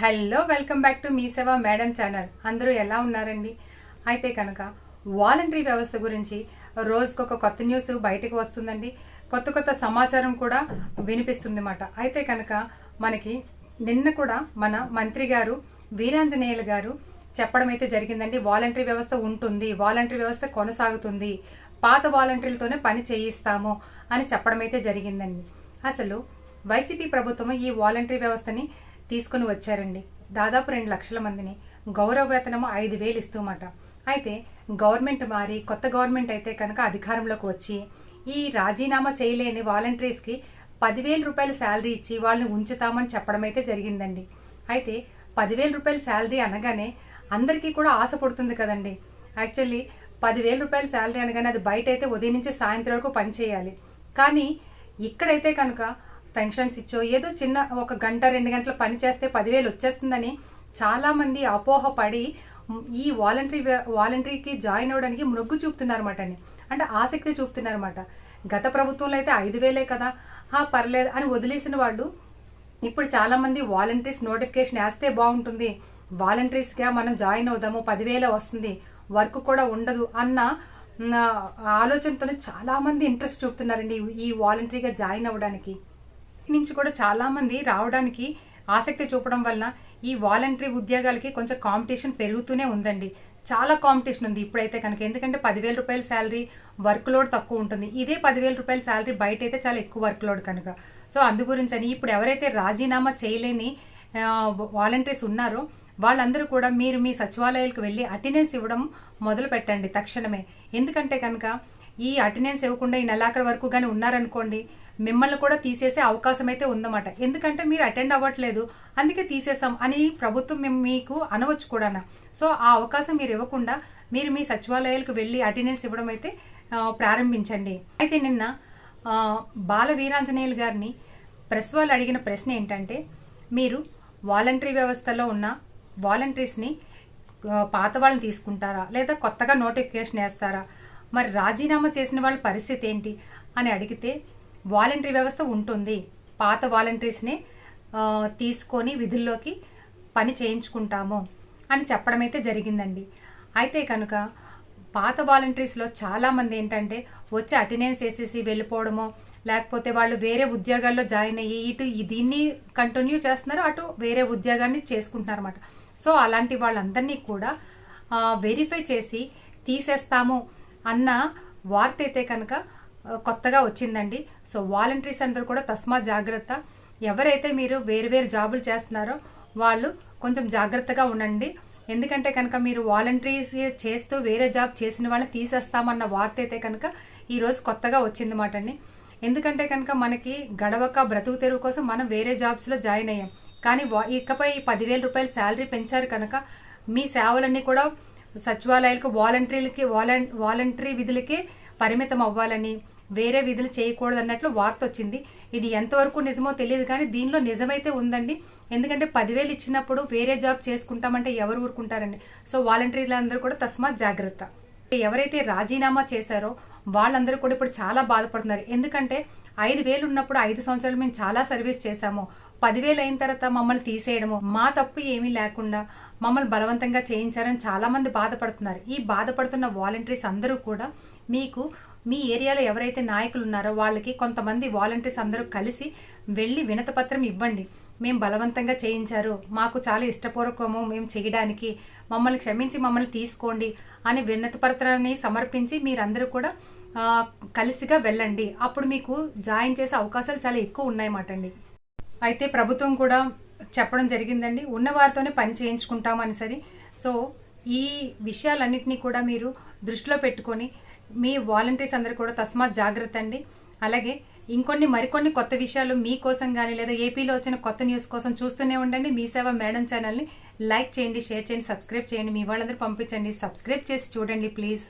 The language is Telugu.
Hello welcome back to Mee Seva madam channel అందరూ ఎలా ఉన్నారండి? అయితే కనుక వాలంటరీ వ్యవస్థ గురించి రోజుకొక కొత్త న్యూస్ బయటకు వస్తుందండి. కొత్త కొత్త సమాచారం కూడా వినిపిస్తుంది అన్నమాట అయితే కనుక మనకి నిన్న కూడా మన మంత్రి గారు వీరాంజనేయులు గారు చెప్పడం అయితే జరిగిందండి. వాలంటరీ వ్యవస్థ ఉంటుంది వాలంటరీ వ్యవస్థ కొనసాగుతుంది పాత వాలంటీర్లతోనే పని చేయిస్తాము అని చెప్పడం అయితే జరిగిందండి. అసలు వైసీపీ ప్రభుత్వం ఈ వాలంటరీ వ్యవస్థని తీసుకుని వచ్చారండి. దాదాపు రెండు లక్షల మందిని. గౌరవ వేతనము ఐదు వేలు ఇస్తూమాట. అయితే గవర్నమెంట్ మారి కొత్త గవర్నమెంట్ అయితే కనుక అధికారంలోకి వచ్చి ఈ రాజీనామా చేయలేని వాలంటీర్స్కి పదివేల రూపాయల శాలరీ ఇచ్చి వాళ్ళని ఉంచుతామని చెప్పడం అయితే జరిగిందండి. అయితే పదివేల రూపాయల శాలరీ అనగానే అందరికీ కూడా ఆశ పడుతుంది కదండి. యాక్చువల్లీ పదివేల రూపాయల శాలరీ అనగానే అది బయట అయితే ఉదయం నుంచి సాయంత్రం వరకు పనిచేయాలి కానీ ఇక్కడైతే కనుక పెన్షన్స్ ఇచ్చో ఏదో చిన్న ఒక గంట రెండు గంటల పని చేస్తే పదివేలు వచ్చేస్తుందని చాలా మంది అపోహపడి ఈ వాలంటరీ వాలంటరీకి జాయిన్ అవ్వడానికి మొగ్గు చూపుతున్నారన్నమాట అండి. అంటే ఆసక్తి చూపుతున్నారన్నమాట. గత ప్రభుత్వంలో అయితే ఐదు వేలే కదా ఆ పర్లేదు అని వదిలేసిన వాళ్ళు ఇప్పుడు చాలా మంది వాలంటీర్స్ నోటిఫికేషన్ వేస్తే బాగుంటుంది. వాలంటీర్స్గా మనం జాయిన్ అవుదాము పదివేల వస్తుంది వర్క్ కూడా ఉండదు అన్న ఆలోచనతోనే చాలా మంది ఇంట్రెస్ట్ చూపుతున్నారండి ఈ వాలంటరీగా జాయిన్ అవ్వడానికి. నుంచి కూడా చాలామంది రావడానికి ఆసక్తి చూపడం వల్ల ఈ వాలంటరీ ఉద్యోగాలకి కొంచెం కాంపిటీషన్ పెరుగుతూనే ఉందండి. చాలా కాంపిటీషన్ ఉంది ఇప్పుడైతే కనుక. ఎందుకంటే పదివేల రూపాయల శాలరీ వర్క్ లోడ్ తక్కువ ఉంటుంది. ఇదే పదివేల రూపాయల శాలరీ బయట అయితే చాలా ఎక్కువ వర్క్ లోడ్ కనుక. సో అందు గురించి అని ఇప్పుడు ఎవరైతే రాజీనామా చేయలేని వాలంటీర్స్ ఉన్నారో వాళ్ళందరూ కూడా మీరు మీ సచివాలయాలకు వెళ్ళి అటెండెన్స్ ఇవ్వడం మొదలు పెట్టండి తక్షణమే. ఎందుకంటే కనుక ఈ అటెండెన్స్ ఇవ్వకుండా ఈ నెలాఖరు వరకు కానీ ఉన్నారనుకోండి మిమ్మల్ని కూడా తీసేసే అవకాశం అయితే ఉందన్నమాట. ఎందుకంటే మీరు అటెండ్ అవ్వట్లేదు. అందుకే తీసేసాం అని ప్రభుత్వం మేము మీకు అనవచ్చు కూడా సో ఆ అవకాశం మీరు ఇవ్వకుండా మీరు మీ సచివాలయాలకు వెళ్ళి అటెండెన్స్ ఇవ్వడం అయితే ప్రారంభించండి. అయితే నిన్న బాల వీరాంజనేయులు గారిని ప్రెస్ వాళ్ళు అడిగిన ప్రశ్న ఏంటంటే మీరు వాలంటరీ వ్యవస్థలో ఉన్న వాలంటీర్స్ని పాత వాళ్ళని తీసుకుంటారా? లేదా కొత్తగా నోటిఫికేషన్ వేస్తారా? మరి రాజీనామా చేసిన వాళ్ళ పరిస్థితి ఏంటి? అని అడిగితే వాలంటరీ వ్యవస్థ ఉంటుంది. పాత వాలంటీర్స్ని తీసుకొని విధుల్లోకి పని చేయించుకుంటాము అని చెప్పడం అయితే జరిగిందండి. అయితే కనుక పాత వాలంటీర్స్లో చాలామంది ఏంటంటే వచ్చి అటెండెన్స్ వేసేసి వెళ్ళిపోవడమో లేకపోతే వాళ్ళు వేరే ఉద్యోగాల్లో జాయిన్ అయ్యి ఇటు దీన్ని కంటిన్యూ చేస్తున్నారు అటు వేరే ఉద్యోగాన్ని చేసుకుంటున్నారు అనమాట సో అలాంటి వాళ్ళందరినీ కూడా వెరిఫై చేసి తీసేస్తాము అన్న వార్త అయితే కనుక కొత్తగా వచ్చిందండి. సో వాలంటీర్స్ అందరూ కూడా తస్మా జాగ్రత్త. ఎవరైతే మీరు వేరు వేరు జాబులు చేస్తున్నారో వాళ్ళు కొంచెం జాగ్రత్తగా ఉండండి. ఎందుకంటే కనుక మీరు వాలంటీర్స్ చేస్తూ వేరే జాబ్ చేసిన వాళ్ళని తీసేస్తామన్న వార్త అయితే కనుక ఈరోజు కొత్తగా వచ్చిందన్నమాట అండి. ఎందుకంటే కనుక మనకి గడవక బ్రతుకు తెరువు కోసం మనం వేరే జాబ్స్లో జాయిన్ అయ్యాం. కానీ వా- ఇకపై పదివేల రూపాయలు శాలరీ పెంచారు కనుక మీ సేవలన్నీ కూడా సచివాలయాలకు వాలంటీర్లకి వాలం వాలంటరీ విధులకే పరిమితం అవ్వాలని వేరే విధులు చేయకూడదు అన్నట్లు వార్త వచ్చింది. ఇది ఎంతవరకు నిజమో తెలియదు కానీ దీనిలో నిజమైతే ఉందండి. ఎందుకంటే పదివేలు ఇచ్చినప్పుడు వేరే జాబ్ చేసుకుంటామంటే ఎవరు ఊరుకుంటారండి? సో వాలంటీర్లందరూ కూడా తస్మాత్ జాగ్రత్త. ఎవరైతే రాజీనామా చేశారో వాళ్ళందరూ కూడా ఇప్పుడు చాలా బాధపడుతున్నారు. ఎందుకంటే ఐదు వేలు ఉన్నప్పుడు ఐదు సంవత్సరాలు మేము చాలా సర్వీస్ చేశాము. పదివేలు అయిన తర్వాత మమ్మల్ని తీసేయడము మా తప్పు ఏమీ లేకుండా మమ్మల్ని బలవంతంగా చేయించారని చాలా మంది బాధపడుతున్నారు. ఈ బాధపడుతున్న వాలంటీర్స్ అందరూ కూడా మీకు మీ ఏరియాలో ఎవరైతే నాయకులు ఉన్నారో వాళ్ళకి కొంతమంది వాలంటీర్స్ అందరూ కలిసి వెళ్ళి వినతపత్రం ఇవ్వండి. మేము బలవంతంగా చేయించారు. మాకు చాలా ఇష్టపూర్వకము మేము చేయడానికి. మమ్మల్ని క్షమించి మమ్మల్ని తీసుకోండి అని వినతిపత్రాన్ని సమర్పించి మీరందరూ కూడా కలిసిగా వెళ్ళండి. అప్పుడు మీకు జాయిన్ చేసే అవకాశాలు చాలా ఎక్కువ ఉన్నాయన్నమాట అండి. అయితే ప్రభుత్వం కూడా చెప్పడం జరిగిందండి. ఉన్న వారితోనే పని చేయించుకుంటామని సరి. సో ఈ విషయాలన్నింటినీ కూడా మీరు దృష్టిలో పెట్టుకొని మీ వాలంటీర్స్ అందరూ కూడా తస్మాత్ జాగ్రత్త అండి. అలాగే ఇంకొన్ని మరికొన్ని కొత్త విషయాలు మీకోసం కానీ లేదా ఏపీలో వచ్చిన కొత్త న్యూస్ కోసం చూస్తూనే ఉండండి. మీ సేవ మేడం ఛానల్ని లైక్ చేయండి షేర్ చేయండి సబ్స్క్రైబ్ చేయండి. మీ వాళ్ళందరూ పంపించండి. సబ్స్క్రైబ్ చేసి చూడండి ప్లీజ్